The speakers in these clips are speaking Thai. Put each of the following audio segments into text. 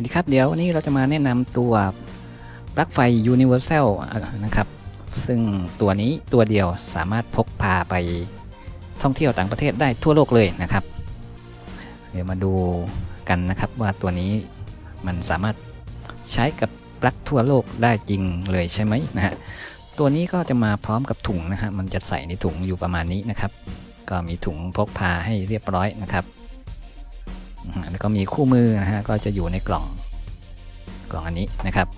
วัสดีครับเดี๋ยววันนี้เราจะมาแนะนำตัวปลั๊กไฟ Universal นะครับ ซึ่งตัวนี้ตัวเดียวสามารถพกพาไปท่องเที่ยวต่างประเทศได้ทั่วโลกเลยนะครับ เดี๋ยวมาดูกันนะครับว่าตัวนี้มันสามารถใช้กับปลั๊กทั่วโลกได้จริงเลยใช่ไหมนะฮะตัวนี้ก็จะมาพร้อมกับถุงนะฮะมันจะใส่ในถุงอยู่ประมาณนี้นะครับ ก็มีถุงพกพาให้เรียบร้อยนะครับ แล้วก็มีคู่มือนะฮะก็จะอยู่ในกล่องกล่องอันนี้นะครับ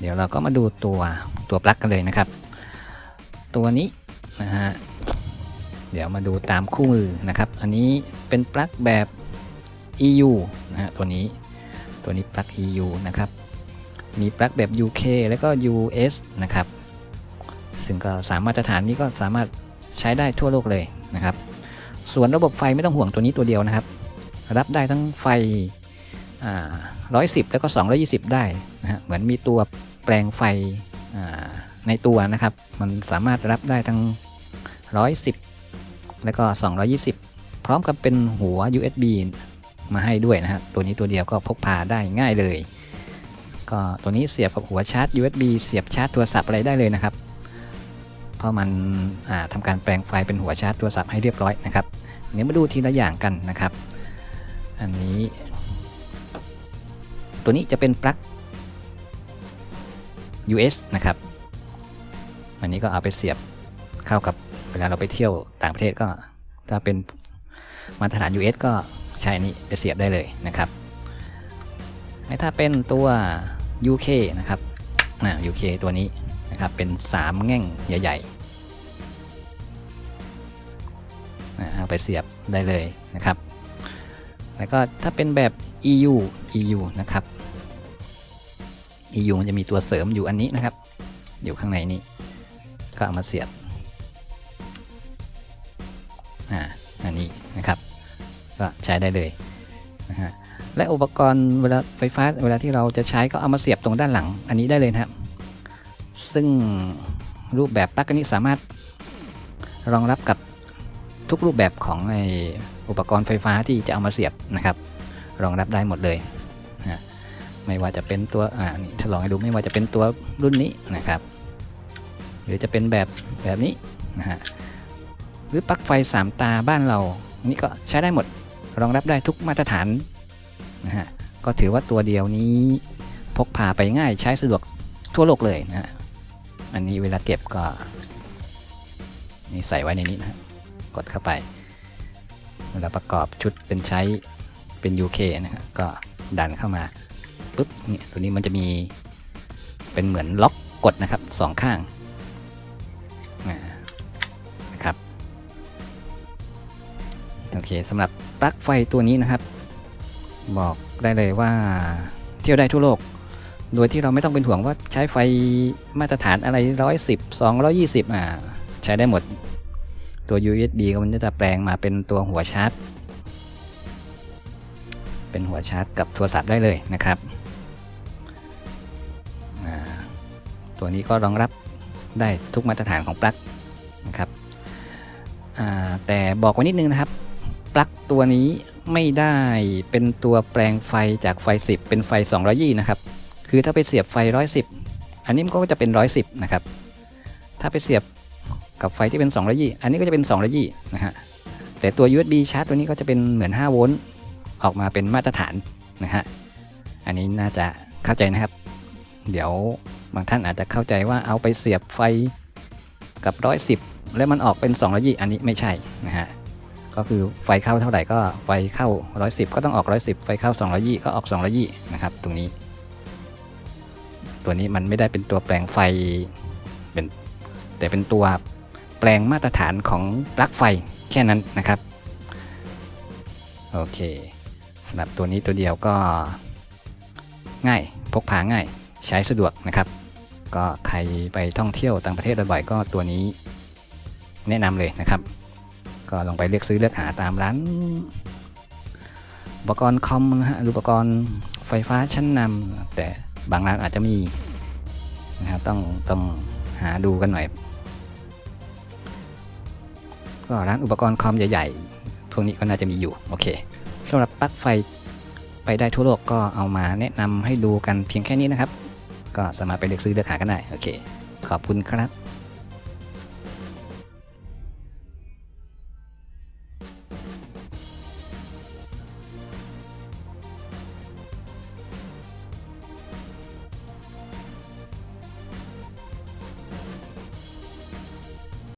เดี๋ยวเราก็มาดูตัวตัวปลั๊กกันเลยนะครับ ตัวนี้นะฮะเดี๋ยวมาดูตามคู่มือนะครับ อันนี้เป็นปลั๊กแบบ EU นะฮะตัวนี้ตัวนี้ปลั๊ก EU นะครับ มีปลั๊กแบบ UK แล้วก็ US นะครับ ซึ่งก็สามมาตรฐานนี้ก็สามารถใช้ได้ทั่วโลกเลยนะครับ ส่วนระบบไฟไม่ต้องห่วงตัวนี้ตัวเดียวนะครับ รับได้ทั้งไฟร้อยสิบแล้วก็220 ได้นะฮะเหมือนมีตัวแปลงไฟในตัวนะครับ มันสามารถรับได้ทั้ง 110 แล้วก็ 220 พร้อมกับเป็นหัว USB มาให้ด้วยนะฮะตัวนี้ตัวเดียวก็พกพาได้ง่ายเลย ก็ตัวนี้เสียบกับหัวชาร์จ USB เสียบชาร์จโทรศัพท์อะไรได้เลยนะครับ เพราะมันอ่าทำการแปลงไฟเป็นหัวชาร์จโทรศัพท์ให้เรียบร้อยนะครับ เดี๋ยวมาดูทีละอย่างกันนะครับ อันนี้ ตัวนี้จะเป็นปลั๊ก US นะครับ อันนี้ก็เอาไปเสียบเข้ากับเวลาเราไปเที่ยวต่างประเทศก็ ถ้าเป็นมาตรฐาน US ก็ใช้อันนี้ไปเสียบได้เลยนะครับไม่ถ้าเป็นตัว UK นะครับอ่า UK ตัวนี้นะครับ เป็น 3 แง่งใหญ่ ๆ นะเอาไปเสียบได้เลยนะครับ แล้วก็ถ้าเป็นแบบ EU EU นะครับ EU มันจะมีตัวเสริมอยู่อันนี้นะครับ อยู่ข้างในนี้ ก็เอามาเสียบอ่าอันนี้นะครับ ก็ใช้ได้เลยนะฮะและอุปกรณ์เวลาไฟฟ้าเวลาที่เราจะใช้ก็เอามาเสียบตรงด้านหลัง อันนี้ได้เลยนะครับ ซึ่งรูปแบบปลั๊กนี้สามารถรองรับกับ ทุกรูปแบบของไออุปกรณ์ไฟฟ้าที่จะเอามาเสียบนะครับรองรับได้หมดเลยนะไม่ว่าจะเป็นตัวอ่านี่ทดลองให้ดูไม่ว่าจะเป็นตัวรุ่นนี้นะครับ หรือจะเป็นแบบแบบนี้นะฮะหรือปลั๊กไฟ 3 ตาบ้านเรานี่ก็ใช้ได้หมดรองรับได้ทุกมาตรฐานนะฮะก็ถือว่าตัวเดียวนี้พกพาไปง่ายใช้สะดวกทั่วโลกเลยนะฮะอันนี้เวลาเก็บก็นี่ใส่ไว้ในนี้นะฮะ กดเข้าไปเวลาประกอบชุดเป็นใช้เป็น UK นะครับก็ดันเข้ามาปุ๊บเนี่ยตัวนี้มันจะมีเป็นเหมือนล็อกกดนะครับสองข้างนะครับโอเคสำหรับปลั๊กไฟตัวนี้นะครับ บอกได้เลยว่าเที่ยวได้ทั่วโลก โดยที่เราไม่ต้องเป็นห่วงว่าใช้ไฟมาตรฐานอะไร 110 220อ่าใช้ได้หมด ตัว USB ก็มันจะแปลงมาเป็นตัวหัวชาร์จ เป็นหัวชาร์จกับโทรศัพท์ได้เลยนะครับตัวนี้ก็รองรับได้ทุกมาตรฐานของปลั๊กนะครับแต่บอกไว้นิดนึงนะครับ ปลั๊กตัวนี้ไม่ได้เป็นตัวแปลงไฟจากไฟ 10 เป็นไฟ220นะครับ คือถ้าไปเสียบไฟ 110 อันนี้มันก็จะเป็น 110 นะครับ ถ้าไปเสียบ กับไฟที่เป็น2 2 0อันนี้ก็จะเป็น2 2 0นะฮะ แต่ตัว USB ชาร์จตัวนี้ก็จะเป็นเหมือน 5 โวลต์ ออกมาเป็นมาตรฐานนะฮะ อันนี้น่าจะเข้าใจนะครับ เดี๋ยวบางท่านอาจจะเข้าใจว่าเอาไปเสียบไฟกับ 110 แล้วมันออกเป็น2 2 0อันนี้ไม่ใช่นะฮะ ก็คือไฟเข้าเท่าไหร่ก็ไฟเข้า 110 ก็ต้องออก 110 ไฟเข้า2 2 0ก็ออก2 2 0นะครับ ตรงนี้ ตัวนี้มันไม่ได้เป็นตัวแปลงไฟเป็นแต่เป็นตัว ลงมาตรฐานของปลั๊กไฟแค่นั้นนะครับ โอเคสำหรับตัวนี้ตัวเดียวก็ง่ายพกพาง่ายใช้สะดวกนะครับ ก็ใครไปท่องเที่ยวต่างประเทศบ่อยๆก็ตัวนี้แนะนำเลยนะครับ ก็ลองไปเลือกซื้อเลือกหาตามร้านอุปกรณ์คอมนะฮะอุปกรณ์ไฟฟ้าชั้นนำแต่บางร้านอาจจะมีนะครับต้องต้องหาดูกันหน่อย ก็ร้านอุปกรณ์คอมใหญ่ๆ พวกนี้ก็น่าจะมีอยู่ โอเคสำหรับปลั๊กไฟไปได้ทั่วโลกก็เอามาแนะนำให้ดูกันเพียงแค่นี้นะครับ ก็สามารถไปเลือกซื้อเลือกหากันได้ โอเค ขอบคุณครับ